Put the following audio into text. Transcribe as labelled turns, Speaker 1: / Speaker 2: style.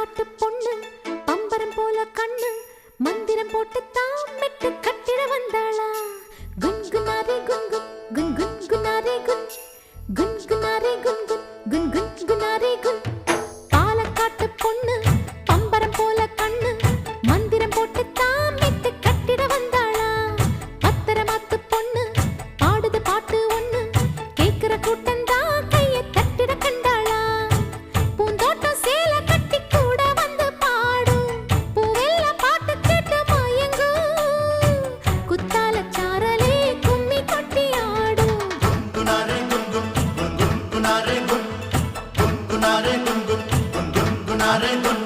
Speaker 1: காட்டு பொண்ணு பம்பரம் போல கண்ணு மந்திரம் போட்டு தாமிட்டு கட்டிட வந்தாளா? குன் குனாரே குன் குன் குன் குன் குனாரே குன் குன் குனாரே குன் குன் குன் குன் குனாரே குன் பாலக்காட்டு பொண்ணு பம்பரம் போல கண்ணு மந்திரம் போட்டு தாமிட்டு கட்டிட வந்தாளா? பத்திரமாத்து பொண்ணு பாடுது பாட்டு ஒண்ணு கேக்குற கூட்டம்
Speaker 2: குன் குன் குனாரே குன் குன் குனாரே குன்